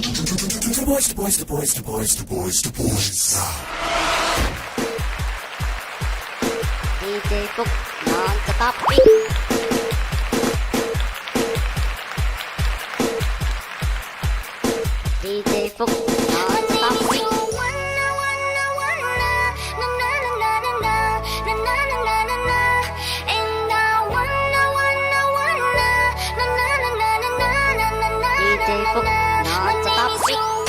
The boys, the boys, the boys, the boys, the boys, the boys. DJ Cook Nagka-topic DJ Cook Nagka-topic 我们在一